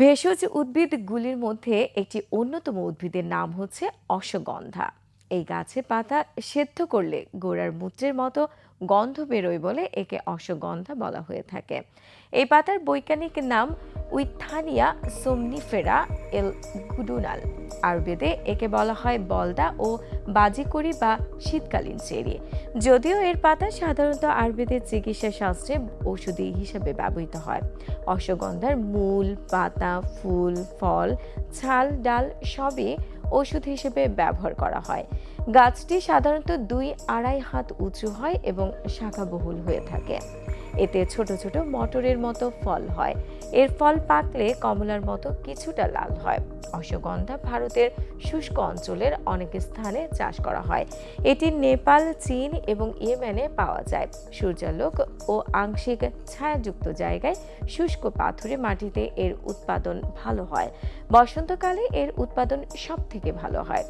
ভেষজ উদ্ভিদগুলির মধ্যে একটি অন্যতম উদ্ভিদের নাম হচ্ছে অশ্বগন্ধা। এই গাছের পাতা সেদ্ধ করলে গোড়ার মূত্রের মতো গন্ধ বেরোয় বলে একে অশ্বগন্ধা বলা হয়ে থাকে। এই পাতার বৈজ্ঞানিক নাম উইথানিয়া সোমনিফেরা এল গুডুনাল। আয়ুর্বেদে একে বলা হয় বলদা ও বাজিকড়ি বা শীতকালীন চেরি। যদিও এর পাতা সাধারণত আয়ুর্বেদের চিকিৎসা শাস্ত্রে ঔষধি হিসাবে ব্যবহৃত হয়। অশ্বগন্ধার মূল, পাতা, ফুল, ফল, ছাল, ডাল সবই ওষুধ হিসেবে ব্যবহার করা হয়। গাছটি সাধারণত দুই আড়াই হাত উঁচু হয় এবং শাখাবহুল হয়ে থাকে। এতে ছোট ছোট মটরের মতো ফল হয়। এর ফল পাকলে কমলার মতো কিছুটা লাল হয়। অশ্বগন্ধা ভারতের শুষ্ক অঞ্চলের অনেক স্থানে চাষ করা হয়। এটি নেপাল, চীন এবং ইয়েমেনে পাওয়া যায়। সূর্যালোক ও আংশিক ছায়াযুক্ত জায়গায় শুষ্ক পাথুরে মাটিতে এর উৎপাদন ভালো হয়। বসন্তকালে এর উৎপাদন সব থেকে ভালো হয়।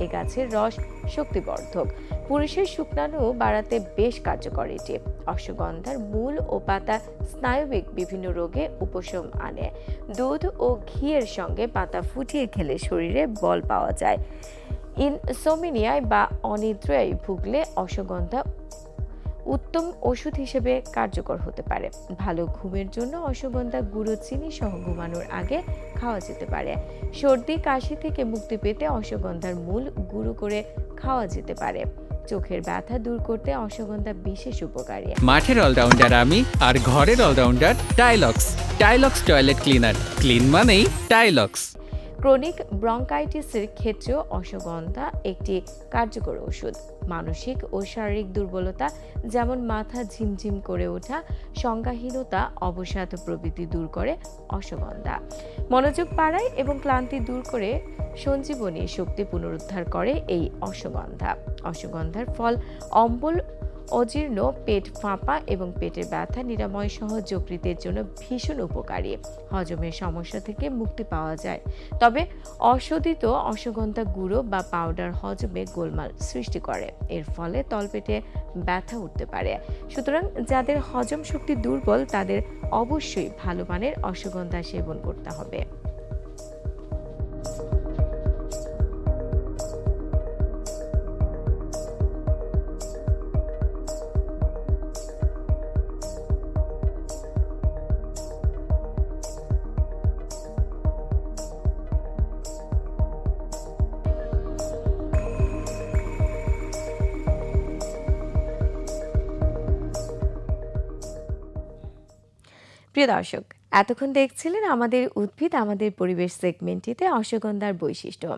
এ গাছের রস শক্তিবর্ধক। পুরুষের শুকনানু বাড়াতে বেশ কার্যকর এটি। অশ্বগন্ধার মূল ও পাতা স্নায়বিক বিভিন্ন রোগে উপশম আনে। দুধ ও ঘিয়ের সঙ্গে পাতা ফুটিয়ে খেলে শরীরে বল পাওয়া যায়। ইনসোমিনিয়ায় বা অনিদ্রায় ভুগলে অশ্বগন্ধা উত্তম ওষুধ হিসেবে কার্যকর হতে পারে। ভালো ঘুমের জন্য অশ্বগন্ধা গুঁড়ো, চিনি সহ ঘুমানোর আগে খাওয়া যেতে পারে। সর্দি, কাশি থেকে মুক্তি পেতে অশ্বগন্ধার মূল গুঁড়ো করে খাওয়া যেতে পারে। চোখের ব্যথা দূর করতে অশ্বগন্ধা বিশেষ উপকারী। মাঠের অলরাউন্ডার আমি আর ঘরের allrounder Tilex. Tilex toilet cleaner. Clean মানেই টাইলক্স। ক্রনিক ব্রঙ্কাইটিসের ক্ষেত্রেও অশ্বগন্ধা একটি কার্যকর ওষুধ। মানসিক ও শারীরিক দুর্বলতা যেমন মাথা ঝিমঝিম করে ওঠা, সংজ্ঞাহীনতা, অবসাদ প্রভৃতি দূর করে অশ্বগন্ধা মনোযোগ বাড়ায় এবং ক্লান্তি দূর করে সঞ্জীবনী শক্তি পুনরুদ্ধার করে এই অশ্বগন্ধা অশ্বগন্ধার ফল অম্বল অজীর্ণ, পেট ফাঁপা এবং পেটের ব্যথা নিরাময় সহ যকৃতের জন্য ভীষণ উপকারী। হজমের সমস্যা থেকে মুক্তি পাওয়া যায়। তবে অশোধিত অশ্বগন্ধা গুঁড়ো বা পাউডার হজমে গোলমাল সৃষ্টি করে। এর ফলে তলপেটে ব্যথা উঠতে পারে। সুতরাং যাদের হজম শক্তি দুর্বল, তাদের অবশ্যই ভালো মানের অশ্বগন্ধা সেবন করতে হবে। প্রিয় দর্শক এতক্ষণ দেখছিলেন আমাদের উদ্ভিদ আমাদের পরিবেশ সেগমেন্টটিতে অশ্বগন্ধার বৈশিষ্ট্য।